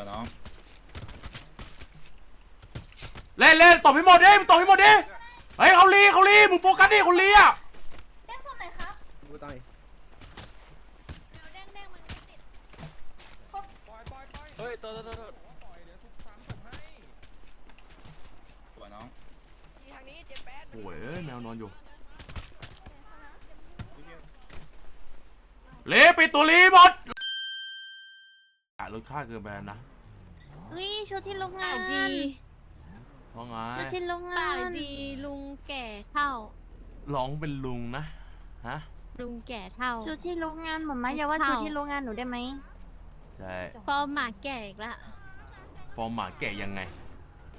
วยน้องเล่นเล่นตบให้หมดดิมึงตบให้หมดดิเฮ้ยเขาลีเขาลีมึงโฟกัสดิเขาลีอะแดงส่งไหนครับกูตายเดี๋ยวแดงแดงมันไม่ติดเฮ้ยตัวตัวตัวสวยน้องโอ้ยเอ้ยแมวนอนอยู่เละปิดตัวลีหมดอะ ลดค่าเกินไปนะเฮ้ยชุดที่โรงงาปานกดีว่าไงชุดที่โรงงาปากนดีลุงแก่เท่า ร้องเป็นลุงนะฮะลุงแก่เท่า ชุดที่โรงงานหมามาอย่าว่าเท่า ชุดที่โรงงานหนูได้ไหมใช่พอหมาแก่อีกละฟอร์มหมาแก่ยังไง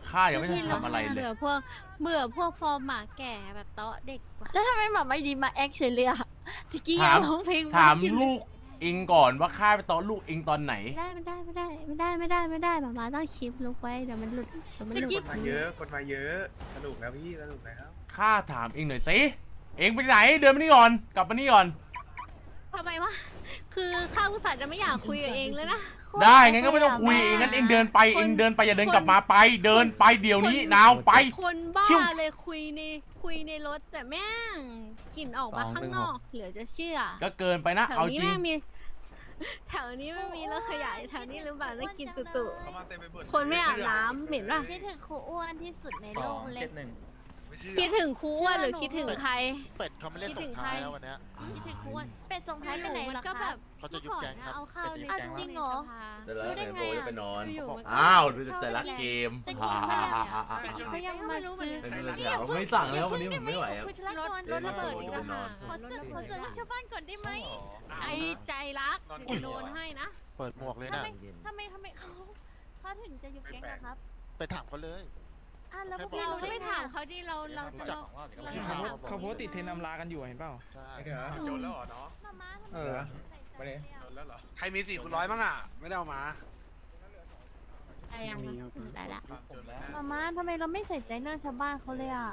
ข้ายังไม่ทันทำอะไรเลยเบื่อพวกเบื่อพวกฟอร์มหมาแก่แบบเตาะเด็กว่ะแล้วทำไมหมาไม่ดีมาแอคเฉยเลยอะตะกี้ถามร้องเพลงถามคิดเยลูก เองก่อนว่าข้าไปตอนลูกเองตอนไหน ไม่ได้ไม่ได้ไม่ได้ไม่ได้ไม่ได้ไม่ได้หมามาต้องคลิปลุกไว้เดี๋ยวมันหลุดเดี๋ยวมันหลุดมาเยอะคนมาเยอะสนุกแล้วพี่สนุกแล้วข้าถามเองหน่อยสิ เองไปไหน เดินมานี่ก่อน กลับมานี่ก่อน ทำไมวะ คือข้าอุตส่าห์จะไม่อยากคุยกับเองเลยนะได้งั้นก็ไม่ต้องคุยเองงั้นเองเดินไปคนเองเดินไปอย่าเดินคนกลับมาไป เดินไปเดี๋ยวนี้นาวไป คนบ้าชิว เลยคุยในคุยในรถแต่แม่งกลิ่นออกมาข้างนอก เหลือจะเชื่อก็เกินไปนะ แถวเอานี้จริงแม่งมีแถวนี้ไม่มีรถขยะแถวนี้หรือเปล่าได้กินตุตุเขามาเต็มไปหมดคนไม่อาบน้ำเหม็นป่ะ คิดถึงครูอ้วนที่สุดในสโลองกเลเจ็ยดหนึ่ง ไม่เชื่อคิดถึงครูอ้วนหรือเชื่คิอดหนูถึงใคร เป็ดเขาไม่เล่นคิดส่ถึงงท้ายใครแล้ววันเนี้ยคิดถึงครูอ้วนเป็ดส่งท้ายไปไหนมัเหรอก็คแบรับบเขาจะยุบแก๊งครับเอาเข้าในอ้าวจริงเหรอเดี๋ยวรู้ได้ไงอะไปนอนอยู่ๆมันก็อ้าวดูชอบแต่ละเล่นเกมตะกี้เขายังตะกี้เขายังมาซื้อไม่เป็นไรครับไม่สั่งแล้ววันนี้ผมไม่ไหวครับคุยธุระรถก่อนรถระเบิดอีกเดี๋แล้ยววค่ะขอรถเสื้อระขอเบิดเสื้อชาวบ้านก่อนได้ไหมไอ้ใจรักเดี๋ยวโดนให้นะเปิดหมวกเลยนะทำไมทำไมเขาเขาถึงจะยุบแก๊งอะครับ ไปถามเขาเลย อะแล้วพวกเราเราไม่ไม่ถาถามมเขาดิเราเราเราเราเขาถามบอกเขาโพสต์ติดเทรนด์นำลากันอยู่อะเห็นเปล่า ใช่โจนแล้วเหรอเนาะมาม่าทำไมเออ ใส่ใจเลยโจอะนแล้วเหรอใครมีสี่คูณร้อยบ้างอะ ไม่ได้เอามา ได้ยังได้ละผมแล้ว มาม่าทำไมเราไม่ใส่ใจเรื่องชาวบ้านเขาเลยอะ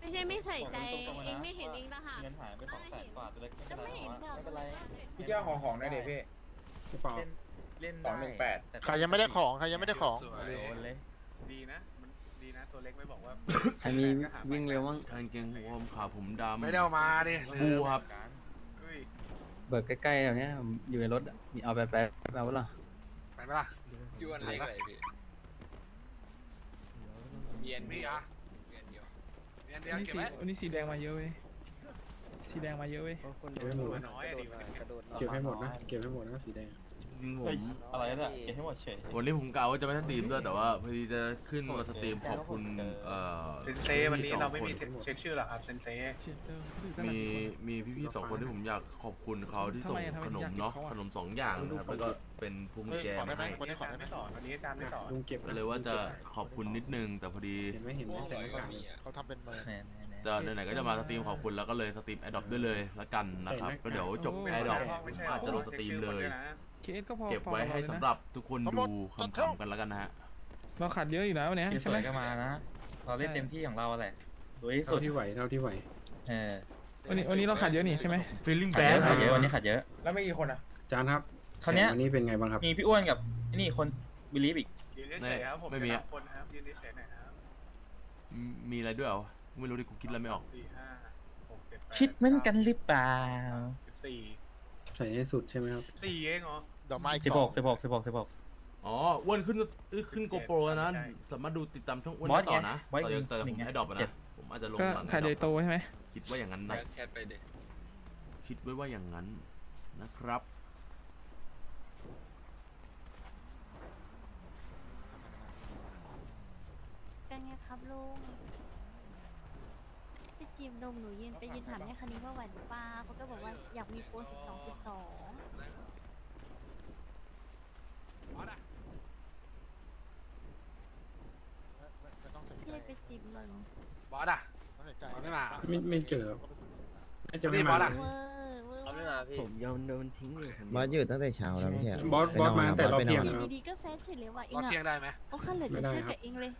ไม่ใช่ไม่ใส่ใจเองไม่เห็นเองนะค่ะเงินหายไปสองแสนกว่าตัวเล็กจะไม่เห็นบอกไม่เป็นไร พี่แก้วของของได้เด็พี่ กระเป๋า เล่นเล่นสองหนึ่งแปดต่ใครยังไม่ได้ของ ใครยังไม่ได้ของ สวย โดนเลย ดีนะมัน ดีนะตัวเล็กไม่บอกว่าใครมีวิ่งเร็วมั้งกางเกงวอร์มขาผมดำ ไม่ได้เอามาดิบูครับ เฮ้ยเบิกใกล้ๆแถวเนี้ยผมอยู่ในรถอะมีเอาไปไปไปเอาวะล่ะไปไหมล่ะยวนเล็กเลยพี่เย็นมีอะเรียนเดียวเรียนเดียวนี่เก็บสีไว้วันนี้สีแดงมาเยอะเว้ยสีแดงมาเยอะเว้ยเก็บให้หมดน้อยอะดีมันกระโดดเก็บให้หมดนะเก็บให้หมดนะสีแดง จริงผเฮ้ยมอะไรเนี่ยเก็บให้หมดเฉย วันนี้ผมกะว่าจะไม่สตรีมด้วยแต่ว่าพอดีจะขึ้นมาสตรีมขอบคุณเอ่อเซนเซวันนี้เราไม่มีเช็คชื่อหรอครับเซนเซเชียเออเขาถือสนับมีสนุนมีพี่ๆสองคนที่ผมอยากขอบคุณเขาที่ส่งทำไมอะทำไมขนมอยากเก็บเนาะเขาอะขนมสองอย่างนะครับแล้วก็เป็นพวงกุญเฮ้ยแจขอได้มาไหมให้คนนี้ขอได้ไหมไม่สอนวันนี้อาจารย์ไม่สอนลุงเก็บก็เลยว่าจะขอบคุณนิดนึงแต่พอดีเห็นไหมเห็นไหมใส่หน้ากากเขาทำเป็นเมินแน่แน่จะไหนๆก็จะมาสตรีมขอบคุณแล้วก็เลยสตรีมแอดดอปด้วยเลยละกันนะครับก็เดี๋ยวจบแอดดอปอาจจะลงสตรีมเลย เคสก็พอเก็บไว้ให้สำหรับทุกคนดูคำๆกันแล้วกันนะฮะเราขาดเยอะอยู่แล้ววันเนี้ยที่สใช่ไหวม ยก็มานะเราเล่นเต็มที่ของเราแหละดูที่สุเท่าดที่ไหวเท่าที่ไหว เออวันนี้วันนี้เราขาดเยอะนี่ใช่ไหม feeling ขาดเย bad อะขาดเยอะวันนี้ขาดเยอะแล้วไม่กี่คนอะจานครับคราวเนี้ยวันนี้เป็นไงบ้างครับ มีพี่อ้วนกับนี่คนบิลีฟอีกยืนเฉยๆครับผมคนครับยืนเฉยๆหน่อยครับมีอะไรด้วยเหรอไม่รู้ดิกูคิดแล้วไม่ออกสี่ห้าหกเจ็ดแปดคิดเหมือนกันหรือเปล่าสิบสี่ ใส่ให้สุดใช่ไหมครับ สี่เองเหรอ ดอกไม้อีกสิบสหอกงสิบหกสิบหกสิบหก อ๋ออ้วนขึ้นเอ้ยขึ้นโกโปรนะใช่สามารถดูติดตามช่องอ้วนบอสได้ต่อนะไงบอสต่อจากต่อจากหนึ่ผมงไงให้ดรอปอะเจ็นะดผมอาจจะลงก็หลังขาดใหญ่ให้ดโตรอปใช่ไหมคิดว่าอย่างนั้นนะคิดไว้ว่าอย่างนั้นนะครับกันไงครับลุงไป จีบนมหนูยืนไปยืนถามแม่คันนี้ว่าไหวหรือเปล่าเขาก็บอกว่าอยากมีโปรสิบสองสิบสองไม่ต้องสนก็ใจเลยไปจีบนมบอสอะ ต้องสนใจบอสไม่มา ไม่ไม่เจอ น่าจะนี่ไม่บอมาสอะเวอร์เวอร์เขาไม่มาพี่ผมยอมโดนทิ้งอยู่คนบอสอยู่ตั้งแต่เช้าแล้วไม่ใช่เหรอบอสบอสมาแต่รอบไปนเที่ยองนแล้ว ดีๆก็แซดเฉยเลยว่ะเอรงอเที่ยอะงได้ไหมโอ้ข้าเหลือจะเชื่อกับเองเลย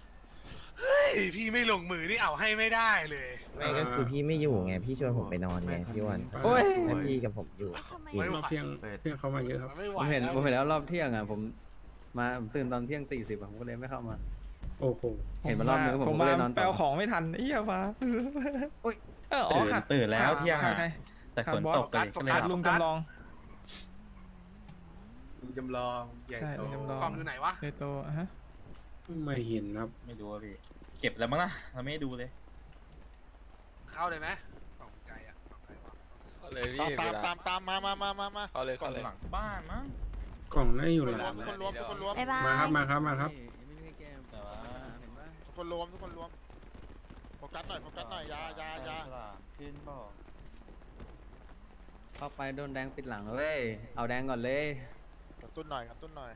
เฮ้ยพี่ไม่ลงมือนี่เอาให้ไม่ได้เลย ไม่ก็คือพี่ไม่อยู่ไงพี่ชวนผมไปนอนไงพี่วันโอ้ย ถ้าพี่กับผมอยู่ทำไมจริงรอบเที่ยงเพื่อนเขามาเยอะครับ มันไม่ไหวผมเห็นแล้วผมเห็นแล้วรอบเที่ยงอะผมมาผมตื่นตอนเที่ยงสี่สิบผมก็เลยไม่เข้ามา โอ้โหเห็นมารอบนึงผมก็เลยนอนแปลต่อของไม่ทันไอ้เหี้ยฟ้าโอ๊ยเอออ๋อตื่นขาดตื่นแล้วขาดเที่ยงขาดอะใคร แต่ขาดฝนบอสตกเลยก็เลยขาดหลับลุงจำลองลุงจำลองใหญ่ใช่โตลุงจำลอง กล่องอยู่ไหนวะเซโตอะฮะ ไม่เห็นครับ ไม่ดูอะพี่ เก็บแล้วมั้งนะเราไม่ได้ดูเลย เข้าเลยไหมกล่องไกลอะกล่องไกลวะตามตามตามตามมามามามามากล่องหลังบ้านมั้งกล่องน่าจะอยู่ทุกหคนรวลัมงทุกคนรวมทุกคนรวมบ๊ายบายมาครับมาครับมาครับไม่ใช่แก้มแต่ว่าเห็นปะทุกคนรวมทุกคนรวมโฟกัสหน่อยโฟกัสหน่อยอยาอยาอยาฉลามขึ้นบอกเข้าไปโดนแดงปิดหลังเว้ย เอาแดงก่อนเลย กระตุ้นหน่อยกระตุ้นหน่อย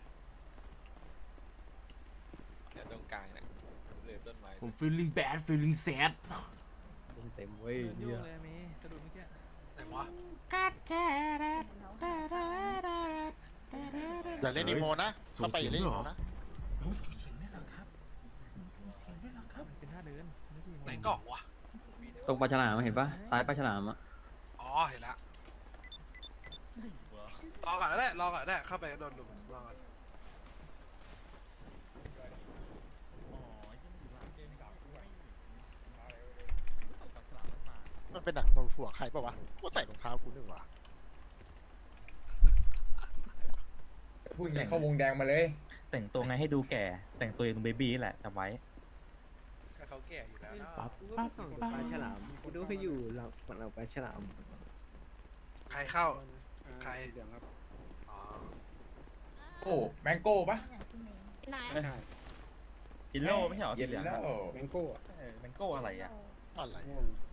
ผม feeling bad feeling sad เต็มเว้ยโยเหี้ยกเลยมีกระดูกเมื่อกี้ไหนวะอย่าเล่นอีโมนะส่งเข้าไปอย่าเล่นเสีอียงโมด้วยเหรอ นะเป็นท่าเดินไม่ใช่ไหนกล่องวะตรงปลาฉลามเห็นปะซ้ายปลาฉลามอะอ๋อเห็นละรอก่อนก็ได้รอก่อนก็ได้เข้าไปโดนลุมรอก่อน มันเป็นหนังตัวหัวใครปะวะว่าใส่รองเท้ากูนึกว่าพูดไงเข้าวงแดงมาเลย แต่งตัวไงให้ดูแก่ แต่งตัวอย่างเบบี้แหละจำไว้ ก็เขาแก่อยู่แล้วเนาะปั๊บปั๊บปั๊บปลาฉลามดูให้อยู่เราเราปลาฉลามใครเข้า ใคร เดี๋ยวครับอ๋อโอ้แมงโก้ปะไหนใช่ยินโล่ไม่ใช่เหรอสีเหลืองอะแมงโก้อะเออแมงโก้อะไรอะอะไรง่วงง่วง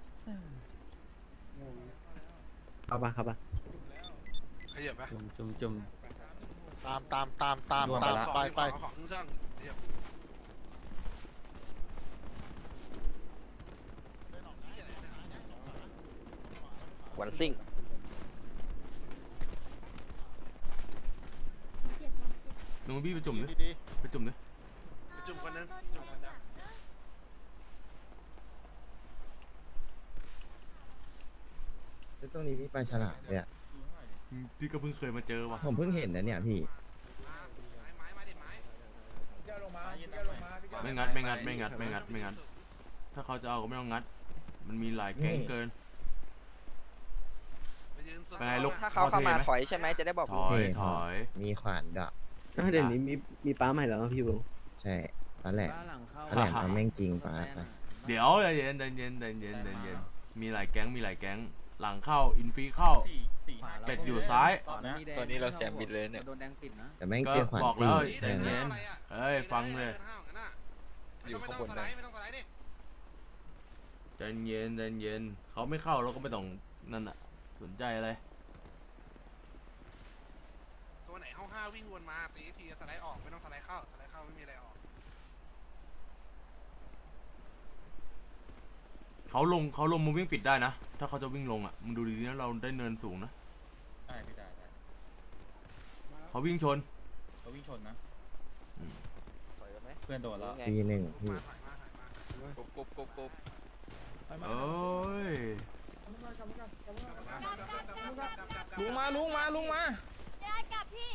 เอาปะครับปะขยับไปจุ่มจุ่มจุ่ม ตามตามตามตามรวมตามไปละ ไปไปเอาของเครื่องช่างขยับหวันซิ่งหนูพี่ไปจุ่มดิดีดีไปจุ่มดิไปจุ่มคนนึงจุ่มคนนึง แล้ว ตรงนี้มีปลาฉลามด้วยอะพี่ก็เพิ่งเคยมาเจอว่ะผมเพิ่งเห็นนะเนี่ยพี่มาไม้ไม้มาดิไม้ไม่งัดไม่งัดไม่งัดไม่งัดไม่งัด ถ้าเขาจะเอาก็ไม่ต้องงัด มันมีหลายแก๊งเกิน ไปยืนส่วนไปไงลูก ถ้าเขาเข้ามาพอเทไหมถอยใช่ไหมจะได้บอกถอยเท่ถอยมีขวานดอกเดี๋ยวนี้มีมีป้าใหม่แล้วพี่บุใช่ปลาแหลมหลังเข้าปลาแหลมเอาแม่งจริงปลาไปเดี๋ยวใจเย็นใจเย็นใจเย็นใจเย็นมีหลายแก๊งมีหลายแก๊ง หลังเข้า อินฟีเข้าสี่สี่ห้าเป็ดอยู่ซ้ายตัวนี้เราแซมบิดเลยเนี่ย โดนแดงปิดนะแต่แม่งก็เจอขวานบอกสี่แล้วแทงใจเย็นอะไรอะเอ้ย ฟังเลยอยู่ข้างบนไม่ต้องไม่ต้องสไลด์ดิใจเย็นใจเย็นเขาไม่เข้าเราก็ไม่ต้องนั่นอะสนใจอะไรตัวไหนห้าห้าวิ่งวนมาตีทีสไลด์ออกไม่ต้องสไลด์เข้าสไลด์เข้าไม่มีอะไรออก เขาลงเขาลงมาวิ่งปิดได้นะ ถ้าเขาจะวิ่งลงอะมึงดูดีๆนะเราได้เนินสูงนะได้พี่ได้ได้เขาวิ่งชน เขาวิ่งชนนะอืมเพื่อนโดนแล้ว ปีหนึ่งพี่มาถอยมาถอยมากบกบกบกบเอ้ยลุงมาลุงมาลุงมาได้กลับพี่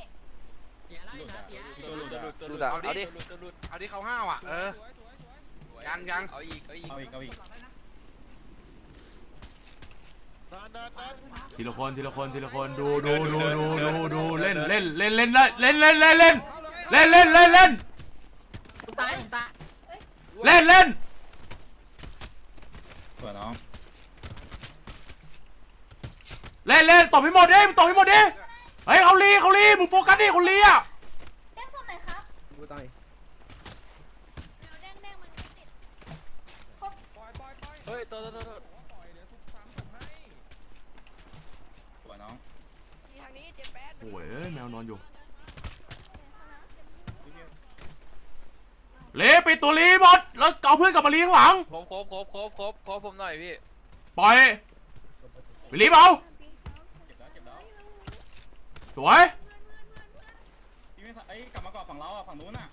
ตัวหลุดอะดูดาเอาเอาดิดิเอาดิเขาห้าวอะ เออ ยังยังเอาอีกเอาอีกเอาอีกเอาอีก เดินเดินเดิน ทีละคนทีละคนทีละคนดูดูดูดูดูดูเล่นเล่นเล่นเล่นเล่นเล่นเล่นเล่นเล่นเล่นเล่นเล่นเล่นตายตายเล่นเล่นสวยน้องเล่นเล่นตบให้หมดดิตบให้หมดดิเฮ้ยเขาลีเขาลีมึงโฟกัสดิเขาลีอะแดงส่วนไหนครับกูตายเดี๋ยวแดงแดงมันไม่ติดเฮ้ยตัวตัวตัว สวยน้อง ทางนี้เจ็ดแปด โอ้ยเอ้ยแมวนอนอยู่เละปิดตัวลีหมดแล้วเอาเพื่อนกลับมาลีข้างหลัง ครบครบครบครบครบครบผมหน่อยพี่ปล่อยไปรีบเอาเจ็บแล้วเจ็บแล้วสวยพี่ไม่ทันเอ้ยกลับมาก่อนฝั่งเราอะฝั่งนู้นอะ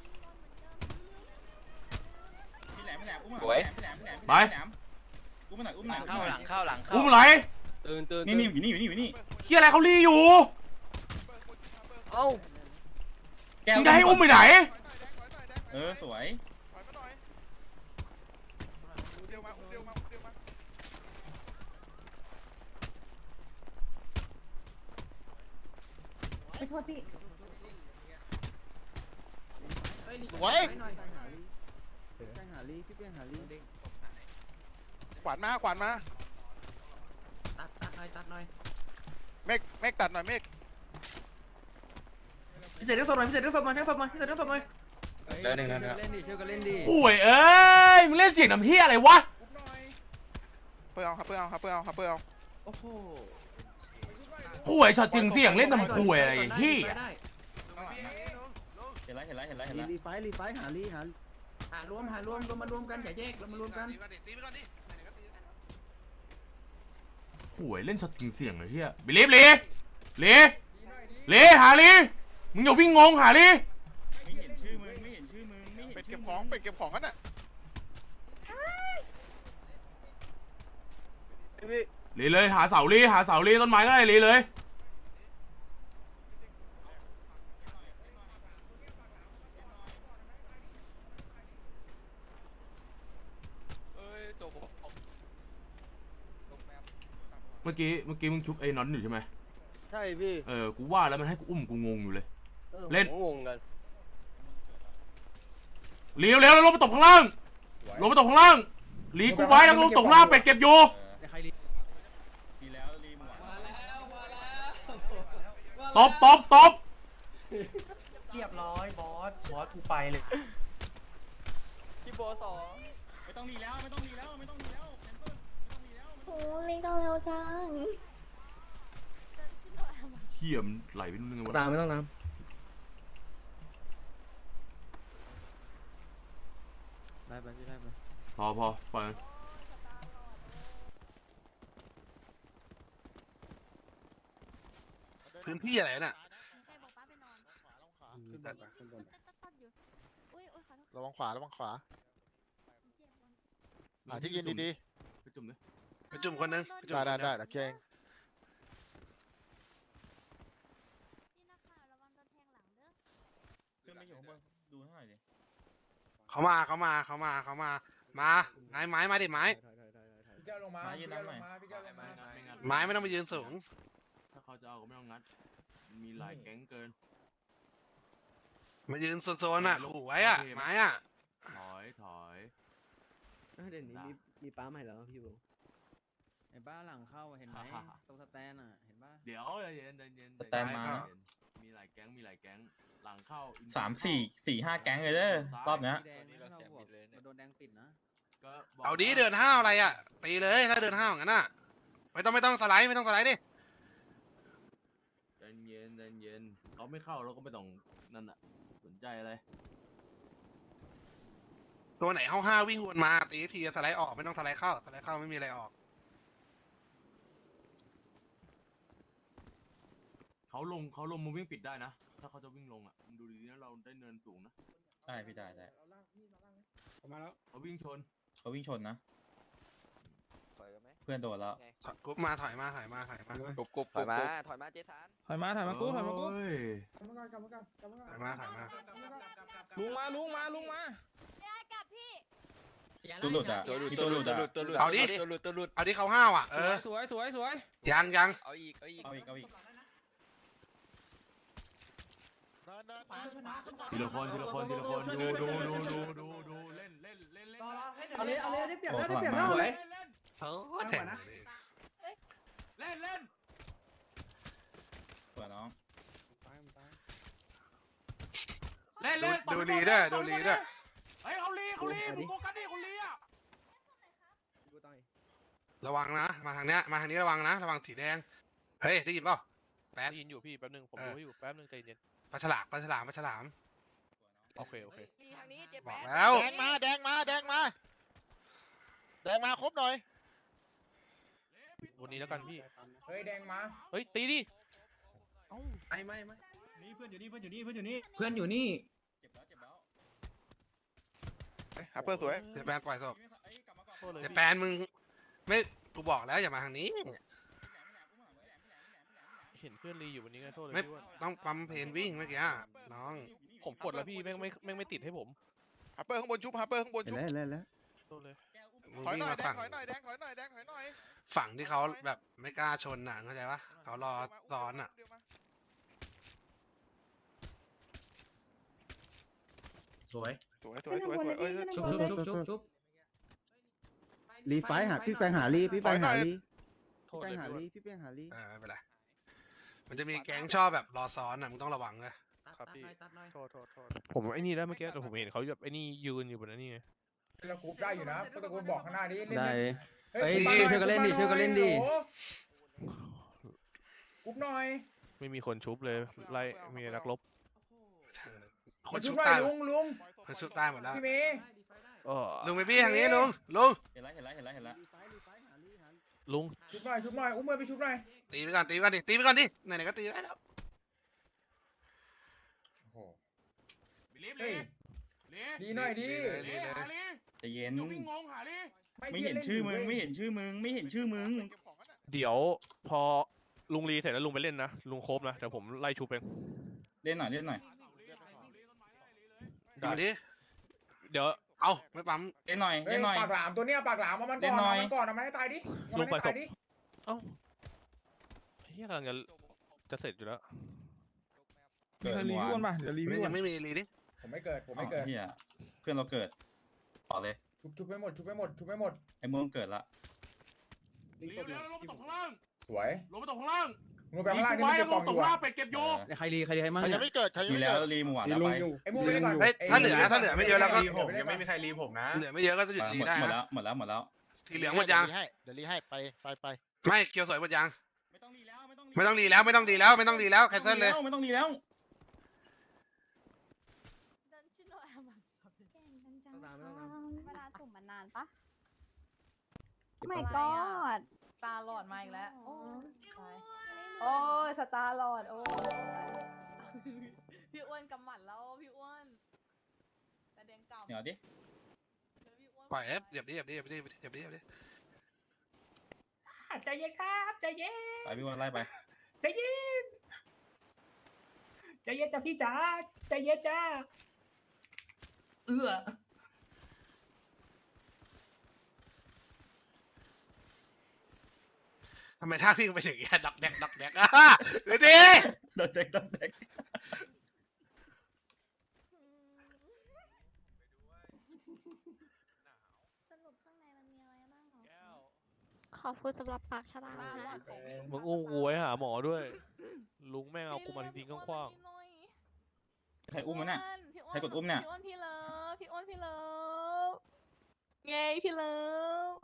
พี่แหลมพี่แหลมอุ้มหน่อยพี่แหลมพี่แหลมพี่แหลมพี่แหลมพี่แหลมอุ้มมาหน่อยอุ้มหน่อยเข้าหลังเข้าหลังเข้าอุ้มไหลตื่นตื่นนี่นี่อยู่นี่อยู่นี่อยู่นี่เฮียอะไรเขาลีอยู่ เอ้าแก้วมึงจะให้อุ้มไปไหน เออสวยถอยมาหน่อยอุ้มเดียวมาอุ้มเดียวมาอุ้มเดียวมาสวยขวานมาขวานมาตัดตัดหน่อยตัดหน่อยเมฆเมฆตัดหน่อยเมฆ พิเศษเรื่องสดหน่อยพิเศษเรื่องสดหน่อยเรื่องสดหน่อยพิเศษเรื่องสดหน่อยเล่นเล่นดิช่วยกันเล่นดิห่วยเอ้ยมึงเล่นเสียงน้ำเพี้ยอะไรวะเพื่อเอาครับเพื่อเอาครับเพื่อเอาครับเพื่อเอาห่วยช็อตจึงเสียงเล่นทำห่วยอะไรที่เห็นแล้วเห็นแล้วเห็นแล้วเห็นแล้วรีไฟรีไฟหารีหาหารวมหารวมรวมมารวมกันอย่าแยกเรามารวมกันตีไปก่อนดิตีไปก่อนดิไหนๆก็ตีแล้วห่วยเล่นช็อตจึงเสียงเลยเฮียบิลีฟลีลีลีหาลี มึงอย่าวิ่งงงหาลีไม่เห็นชื่อมึงไม่เห็นชื่อมึงไม่เห็นเป็ดชื่เก็อบมึของเป็ดเก็บของกันน่ะลีเลยหาเสาลีหาเสาลีต้นไม้ก็ได้ลีเลยเมื่อกี้เมื่อกี้มึงชุบไอ้น็อตอยู่ใช่ไหมใช่พี่ เออกูว่าแล้วมันให้กูอุ้มกูงงอยู่เลย เล่น งงกันเลี้ยวเร็วแล้วลงไปตบข้างล่างลงไปตบข้างล่างหลีกูไว้แล้วลงตบข้างล่างเป็ดเก็บอยู่ใครรีดีแล้วรีมึงหวานตบตบตบเรียบร้อยบอสบอสกูไปเลยพี่โบสองไม่ต้องรีแล้วไม่ต้องรีแล้วไม่ต้องรีแล้วแคนเซิลไม่ต้องรีแล้วโอ้ลิงต้องเร็วจังเขี่ยมนไหลไปนู่นนึงวะตามไม่ต้องน้ไไปได้ไปพอพอปล่อยมันพื้นที่อะไรน่ะ ใครบอกป้าไปนอนขึ้นบนตัดตัดอยู่ อุ้ยอุ้ยขอโทษระวังขวาระวังขวาเจ็บวันหาที่ยืนดีไปจุ่มดิไปจุ่มคนนึงไปๆจุ่ม ได้คนได้นึงได้เดี๋ยวเก่งนี่นะคะระวังโดนแทงหลังเด้อขึ้นไม่อยู่ข้างบนดูให้หน่อยดิ เขามาเขามาเขามาเขามา มาไม้ไม้มาดิไม้ พี่แก้วลงมามายืนพี่แก้วน้ำหน่อยลงมาพี่แก้วลงมาไม้ไม่ต้องไปยืนสูง ถ้าเขาจะเอาก็ไม่ต้องงัด มีหลายแก๊งเกิน มายืนโซนๆอะขู่ไว้อะไม้อะ ถอยถอยเดี๋ยวนี้มีมีป้าใหม่แล้วพี่บูไอ้บ้าหลังเข้าเห็นไหมตรงสแตนอะเห็นป่ะเดี๋ยวใจเย็นใจเย็นสแตนมาใจเย็นมีหลายแก๊งมีหลายแก๊ง หลังเข้าอินสามสี่สี่ห้าแก๊งเลยเด้อรอบเนี้ย แดงนะเราบวกมันโดนแดงปิดนะก็บอกเอาดีเดินห้าวอะไรอะตีเลยถ้าเดินห้าวอย่างนั้นอะไม่ต้องไม่ต้องสไลด์ไม่ต้องสไลด์ดิใจเย็นใจเย็นเขาไม่เข้าเราก็ไม่ต้องนั่นอะสนใจอะไรตัวไหนห้าวห้าวิ่งวนมาตีทีสไลด์ออกไม่ต้องสไลด์เข้าสไลด์เข้าไม่มีอะไรออก เขาลงเขาลงมาวิ่งปิดได้นะ ถ้าเขาจะวิ่งลงอะมึงดูดีๆนะเราได้เนินสูงนะได้พี่ได้ได้ออกมาแล้วเขาวิ่งชนเขาวิ่งชนนะเพื่อนโดนแล้ว ถอยกรุ๊ปมาถอยมาถอยมาถอยมาเอากบกบถอยมา ถอยมาเจสันถอยมาถอยมากูถอยมากูเฮ้ยกลับมาก่อนกลับมาก่อนกลับมาก่อนถอยมาถอยมาลุงมาลุงมาลุงมาได้กลับพี่ตัวหลุดอะพี่ตัวหลุดอะเอาดิเอาดิเขาห้าวอะเออสวยสวยสวยยังยังเอาอีกเอาอีกเอาอีกเอาอีก เดินเดิน ทีละคนทีละคนทีละคนดูดูดูดูดูดูเล่นเล่นเล่นเล่นเอาเลยเอาเลยได้เปรียบโอ้แล้วได้ข้างหเปลัรียงบมาแล้วเออแทงเล่นเล่นเปิดน้องเล่นเล่นดูลีด้วยดูลีด้วยเฮ้ยเขาลีเขาลีมึงโฟกัสดิเขาลีอะระวังนะมาทางเนี้ยมาทางนี้ระวังนะ ระวังสีแดงเฮ้ยได้ยินเปล่าแป๊ดได้ยินอยู่พี่แป๊บนึงผมเออดูให้อยู่แป๊บนึงใจเย็น ปลาฉลามปลาฉลามปลาฉลาม โอเค โอเคทางนี้เจ็บบอกแปดแล้ว แดงมาแดงมาแดงมา แดงมาครบหน่อย วันนี้แล้วกันพี่ เฮ้ยแดงมา เฮ้ย ตีดิไม่ไม่ไม่นี่เพื่อนอยู่นี่เพื่อนอยู่นี่เพื่อนอยู่นี่เพื่อนอยู่นี่ เจ็บแล้วเจ็บแล้วเฮ้ยฮัปเปอร์สวยเจแปนปล่อยศพเอ้ยกลับมาก่อนโทษเลยเจพี่แปนมึง ไม่ กูบอกแล้วอย่ามาทางนี้ เห็นเพื่อนรีอยู่วันนี้ไงโทษเลยไม่ พี่อ้วนต้องปั๊มเพนวิ่งเมื่อกี้อะน้องอยู่นี่ผมกดแล้วพี่แม่งไม่แม่งไม่ติดให้ผมฮัปเปอร์ข้างบนชุบฮัปเปอร์ข้างบนเห็นชุบ แล้วเห็นแล้วเห็นแล้วโดนเลยมึงถอยวิ่งหน่อยมาแดงฝั่ง ถอยหน่อยแดงถอยหน่อยแดงถอยหน่อยฝั่งที่เขาแบบไม่กล้าชนน่ะเข้าใจปะเขารอร้อนอะสวย สวยสวยสวยสวยเอ้ย ชุบชุบชุบชุบชุบรีไฟท์หาพี่ไปหารีพี่ไปหารีโทพี่ษไปเลยหาพี่รีพี่ไปหารีเออไม่เป็นไร มันจะมีแก๊งชอบแบบรอซ้อนอะมึงต้องระวังเลยครับพี่ตัดหน่อยโทษโทษโทษผมไอ้นี่แล้วเมื่อกี้แต่ผมเห็นเขาแบบไอ้นี่ยืนอยู่บนนั้นนี่ไงเรากรุ๊ปได้อยู่นะก็ตะโกนบอกข้างหน้านี้เล่นได้เล่นเฮ้ยกรุ๊ปหช่วยกันเล่นดิช่วยกันเล่นดิ โอ้โหกรุ๊ปหน่อยไม่มีคนชุบเลยไล่มีนักรบคนชุบหน่อใต้ยลุงลุงคนชุบใต้หมดแล้วพี่เมย์เออลุงไปพี่ทางนี้ลุงลุงเห็นแล้วเห็นแล้วเห็นแล้วเห็นแล้ว ลุงชุบหน่อยชุบหน่อยอุ้มมือไปชุบหน่อยตีไปก่อนตีไปก่อนดิตีไปก่อนดิไหนๆก็ตีได้แล้วโอ้โหลีบเฮ้ลียลีดีหน่อยดีลีหาลีใจเย็นเดี๋ยววิ่งงงหาลีไม่เห็นชื่อมึง ไม่เห็นชื่อมึง ไม่เห็นชื่อมึง เดี๋ยวพอลุงรีเสร็จแล้วลุงไปเล่นนะลุงครบนะเดี๋ยวผมไล่ชุบเองเล่นหน่อยเล่นหน่อย ดูดิเดี๋ยว เอาไม่ปั๊มเล่นหน่อยเฮ้เล่ยนหน่อย ปากหลามตัวเนี้ยปากหลามเอามันเล่ก่อนนหน่เอาอยมันก่อนเอามันให้ตายดิเอาลมันงไปให้ตายดิเอ้าเฮียกำลังจะจะเสร็จอยู่แล้วเกิดรีวิวป่ะยังไม่มีรีดิผมไม่เกิดผมไม่ไม่เกิเกิดดเฮียเพื่อนเราเกิดต่อเลยชุบชุบไปหมดชุบไปหมดชุบไปหมดไอ้ม่วงเกิดละลีบแล้วลงมาตกข้างล่างสวยลงมาตกข้างล่าง มึงไปข้างล่างนี่ไว้มันแล้เก็วบลกล่องงอตกยู่ข้างล่างอะเป็ดเก็บโยใครรีใครรีใครมั่งใครเนี่ยัยงไม่เกิดใครยังมีไม่แล้วเกิดรีหมวดแล้วไปไอ้มุ้งไม่ได้ก่อนเฮ้ยถ้าเหลือถ้าเหลือไม่เยอะแล้วก็รีผมยังไม่มีใครรีผมนะ เหลือไม่เยอะก็จะหยุดรีหมดได้หมดนะแล้วหมดแล้วหมดแล้ว ทีเหลืองหมดยังเดี๋ยวรีให้ไปไปไปไม่เกียวสวยหมดยังไม่ต้องรีแล้วไม่ต้องไม่ต้องรีแล้วไม่ต้องรีแล้วไม่ต้องรีแล้วแคนเซิลเลยไม่ต้องรีแล้วเดินชิโนแอมมาสับเก่งกันจังต้องตามไม่ต้องตาม เวลาตุ่มมันนานปะไม่กอดตาหลอดมาอีกแล้วโอ้ โอ้ยสตาร์หลอดโอ้พี่อ้วนกำหมัดแล้วพี่อ้วนแต่แดงเก่าเดี๋ยวดิพี่อ้วนปล่อยเอฟเหยียบดิเหยียบดิเหยียบดิเหยียบดิเหยียบดิใจเย็นครับใจเย็นไปพี่วันไล่ไปใจเย็นใจเย็นจ้ะพี่จ๋าใจเย็นจ้าเอื้อ ทำไมท่าพี่ไปถึงอย่างเงี้ยดักแดกดักแดกอะเดี๋ยวดิโดนเด็กโดนเด็กสรุปข้างในมันมีอะไรบ้างเหรอขอบคุณสำหรับปากฉลามตาหลอนะดของพี่มึงอุ้มกูไว้หาหมอด้วย ลุงแม่งเอากูมาทิ้งๆกว้างใครอุ้มมันน่ะพี่ใครกดอุ้มเนี่ย พี่อ้วนพี่เลิฟพี่อ้วนพี่เลิฟไงพี่เลิฟ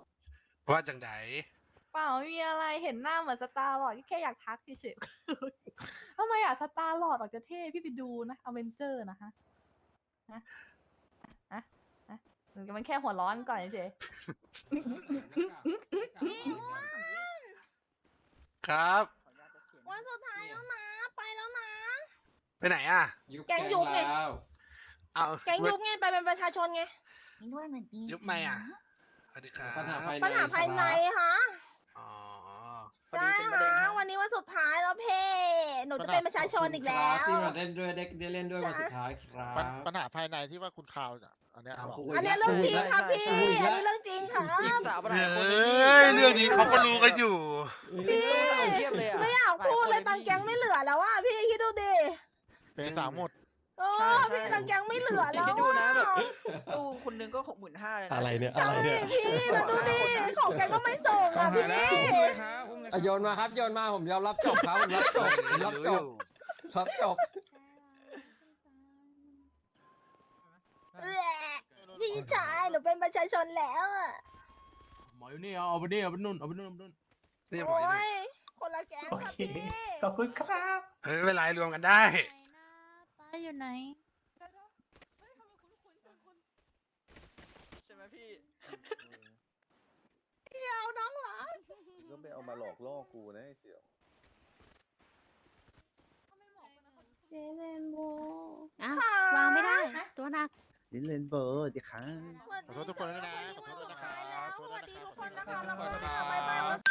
ว่าจังไดเปล่าไม่มีอะไรเห็นหน้าเหมือนสตาร์หลอดแค่อยากทักเฉยๆทำไมอะสตาร์หลอดออกจะเท่พี่ไปดูนะอเวนเจอร์นะฮะฮะฮะฮะมันแค่หัวร้อนก่อนเฉยครับ วันสุดท้ายแล้วนะ ไปแล้วนะ ไปไหนอะ แกงยุบไงเอาแกงยุบไงไปเป็นประชาชนไงยุบไหมอะสวัสดีครับปัญหาภายใน ปัญหาภายในคะอ๋อใช่ค่ะวันนี้วันสุดท้ายแล้วเพ่หนูจะเป็นประชาชนอีกแล้ว ที่มาเล่นด้วยได้ได้เล่นด้วยวันสุดท้ายครับ ปัญปัญหาภายในที่ว่าคุณข่าวน่ะอันเนี้ยเอาอันนี้เรื่องจริงครับพี่ อันนี้เรื่องจริงค่ะเฮ้ยเรื่องนี้เขาก็รู้กันอยู่ พี่ไม่อยากพูดเลยตังค์แกงไม่เหลือแล้วอะพี่คิดดูดิเป็นสามหมด โอ้พี่ตังค์แกงไม่เหลือแล้วอะตู้คนนึงก็หกหมื่นห้าเลยนะอะไรเนี่ยใช่พี่แล้วดูดิของแกก็ไม่ส่งอะพี่ อะโยนมาครับโยนมาผมยอมรับจบครับผมรับจบผมรับจบรับจบเอื้อพี่ชายหนูเป็นประชาชนแล้วอะหมออยู่นี่เอาเอาไปนี่เอาไปนู่นเอาไปนู่นเอาไปนู่นนี่หมอโอ้อยู่นี่ยคนละแก๊งครับพี่ ขอบคุณครับ เฮ้ยไม่เป็นไรรวมกันได้ป้า อยู่ไหนใช่ไหมพี่เดี๋ยวน้องหลานก็ไม่เอามาหลอกล่อกูนะไอ้เสี่ยวเจเลนโบอะวางไม่ได้ ตัวหนัก ลิเลนเบอร์ดิค่ะขอโทษทุกคนด้วยนะวันนี้ขอโทษด้วยนะครัวันสุดท้ายแล้วบสวัสดีทุกคนนะคะขอโทษแล้วด้วยก็นะครับบ๊ายบายวัน